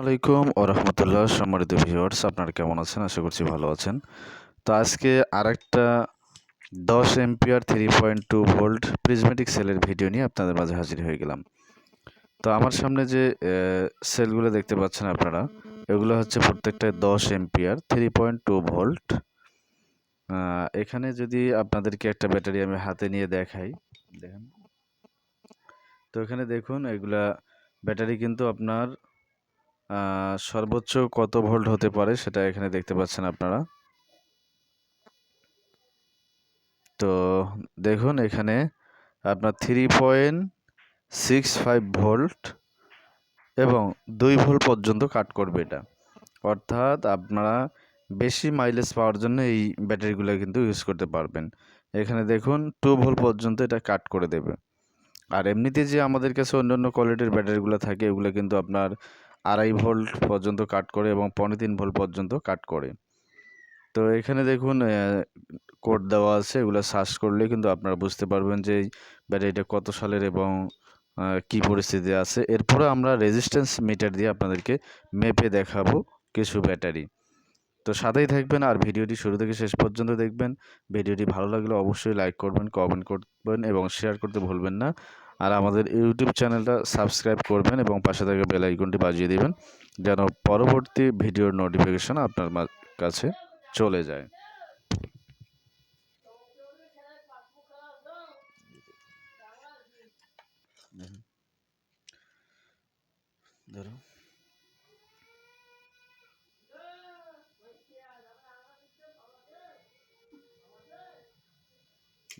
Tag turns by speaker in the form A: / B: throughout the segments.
A: আলাইকুম ও রহমতুল্লাহ, সম্মানিত ভিউয়ার্স আপনারা কেমন আছেন? আশা করছি ভালো আছেন। তো আজকে আরেকটা দশ ampere three point two volt prismatic সেলের ভিডিও নিয়ে আপনাদের মাঝে হাজির হয়ে গেলাম। তো আমার সামনে যে সেলগুলো দেখতে পাচ্ছেন আপনারা, এগুলো হচ্ছে প্রত্যেকটা দশ ampere three point two volt এখানে যদি আপনাদেরকে একটা ব্যাটারি আমি হাতে নিয়ে দেখাই, দেখেন। তো এখানে দেখুন, এগুলা ব্যাটারি কিন্তু আপনার সর্বোচ্চ কত ভোল্ট হতে পারে সেটা এখানে দেখতে পাচ্ছেন আপনারা। তো দেখুন এখানে আপনার three point six five volt এবং দুই ভোল্ট পর্যন্ত কাট করবে এটা। অর্থাৎ আপনারা বেশি মাইলেজ পাওয়ার জন্য এই ব্যাটারিগুলো কিন্তু ইউজ করতে পারবেন। এখানে দেখুন টু ভোল্ট পর্যন্ত এটা কাট করে দেবে। আর এমনিতে যে আমাদের কাছে অন্য অন্য কোয়ালিটির ব্যাটারিগুলো থাকে, এগুলো কিন্তু আপনার আড়াই ভোল্ট পর্যন্ত কাট করে এবং পনেরো তিন ভোল্ট পর্যন্ত কাট করে। তো এখানে দেখুন কোড দেওয়া আছে, এগুলো সার্চ করলে কিন্তু আপনারা বুঝতে পারবেন যে ব্যাটারিটা কত সালের এবং কি পরিস্থিতি আছে। এরপরে আমরা রেজিস্ট্যান্স মিটার দিয়ে আপনাদেরকে মেপে দেখাবো কিছু ব্যাটারি। তো সাথেই থাকবেন আর ভিডিওটি শুরু থেকে শেষ পর্যন্ত দেখবেন। ভিডিওটি ভালো লাগলে অবশ্যই লাইক করবেন কমেন্ট করবেন এবং শেয়ার করতে ভুলবেন না। আর আমাদের ইউটিউব চ্যানেলটা সাবস্ক্রাইব করবেন এবং পাশে থাকা বেল আইকনটি বাজিয়ে দেবেন, যেন পরবর্তী ভিডিওর নোটিফিকেশন আপনার কাছে চলে যায়। ধরো।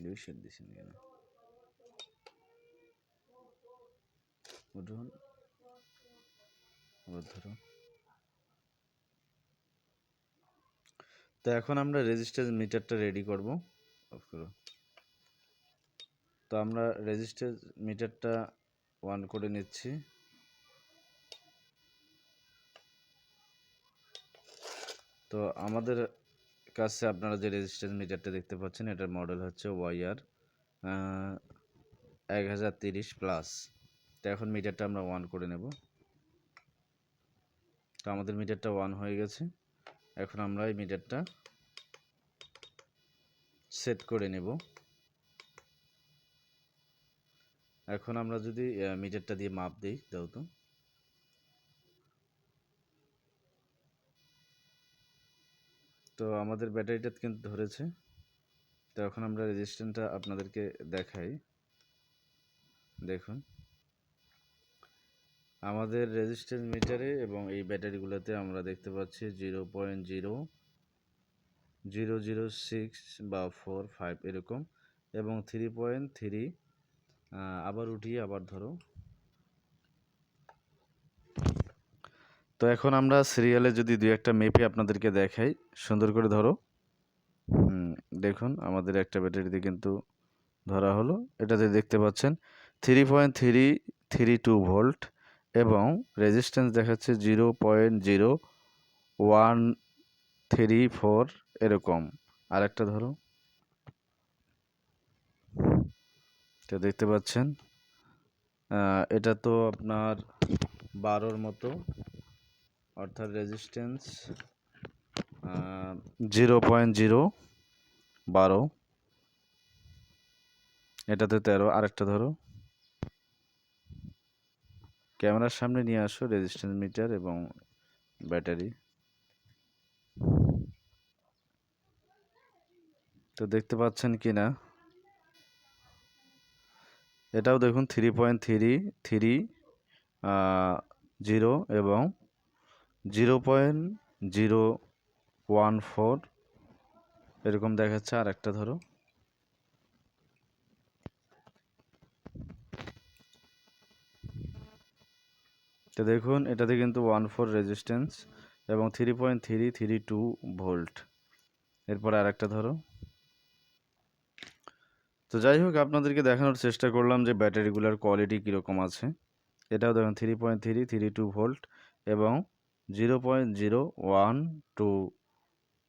A: দুইশো দিছেন কেন? উঠুন। ধরো তো এখন আমরা রেজিস্ট্যান্স মিটারটা রেডি করব। অফ করো। তো আমরা রেজিস্ট্যান্স মিটারটা ওয়ান করে নিচ্ছি। তো আমাদের কাছে আপনারা যে রেজিস্ট্যান্স মিটারটা দেখতে পাচ্ছেন, এটার মডেল হচ্ছে ওয়াইআর এক হাজার তিরিশ প্লাস এখন মিটারটা আমরা ওয়ান করে নেব। তো আমাদের মিটারটা ওয়ান হয়ে গেছে। এখন আমরা এই মিটারটা সেট করে নেব। এখন আমরা যদি মিটারটা দিয়ে মাপ দিই, দাও তো। তো আমাদের ব্যাটারিটা কিন্তু ধরেছে। তো এখন আমরা রেজিস্ট্যান্সটা আপনাদেরকে দেখাই। দেখুন। আমাদের রেজিস্ট্যান্স মিটারে এবং এই ব্যাটারিগুলোতে আমরা দেখতে পাচ্ছি zero point zero zero zero six বা ফোর ফাইভ এরকম এবং থ্রি পয়েন্ট থ্রি আবার উঠিয়ে আবার ধরো। তো এখন আমরা সিরিয়ালে যদি দুই একটা মেপে আপনাদেরকে দেখাই, সুন্দর করে ধরো। দেখুন, আমাদের একটা ব্যাটারিতে কিন্তু ধরা হলো। এটাতে দেখতে পাচ্ছেন three point three three two volt এবং রেজিস্ট্যান্স দেখাচ্ছে zero point zero one three four এরকম। আর একটা ধরো। তো দেখতে পাচ্ছেন। এটা তো আপনার বারোর মতো। অর্থাৎ রেজিস্ট্যান্স জিরো পয়েন্ট জিরো বারো। এটাতে তেরো। আরেকটা ধরো। ক্যামেরার সামনে নিয়ে আসো রেজিস্ট্যান্স মিটার এবং ব্যাটারি তো দেখতে পাচ্ছেন কি না? এটাও দেখুন three point three three zero এবং zero point zero one four এরকম দেখাচ্ছে আর একটা ধরো। তো দেখুন, এটাতে কিন্তু ওয়ান ফোর রেজিস্ট্যান্স এবং three point three three two volt এরপরে আর একটা ধরো। তো যাই হোক, আপনাদেরকে দেখানোর চেষ্টা করলাম যে ব্যাটারিগুলোর কোয়ালিটি কীরকম আছে। এটাও দেখুন three point three three two volt এবং zero point zero one two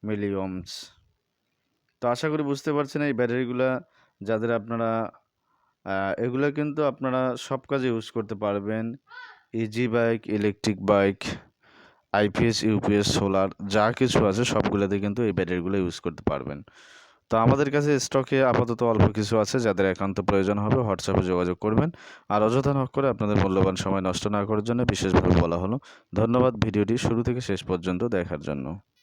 A: milliohms তো আশা করি বুঝতে পারছেন এই ব্যাটারিগুলো, যাদের আপনারা এগুলো কিন্তু আপনারা সব কাজে ইউজ করতে পারবেন। Easy bike electric bike IPS UPS solar যা কিছু আছে সবগুলোতে কিন্তু এই ব্যাটারিগুলো ইউজ করতে পারবেন। তো আমাদের কাছে স্টকে আপাতত অল্প কিছু আছে, যাদের একান্ত প্রয়োজন হবে হোয়াটসঅ্যাপে যোগাযোগ করবেন। আর অযথা নক করে আপনাদের মূল্যবান সময় নষ্ট না করার জন্য বিশেষভাবে বলা হলো। ধন্যবাদ, ভিডিওটি শুরু থেকে শেষ পর্যন্ত দেখার জন্য।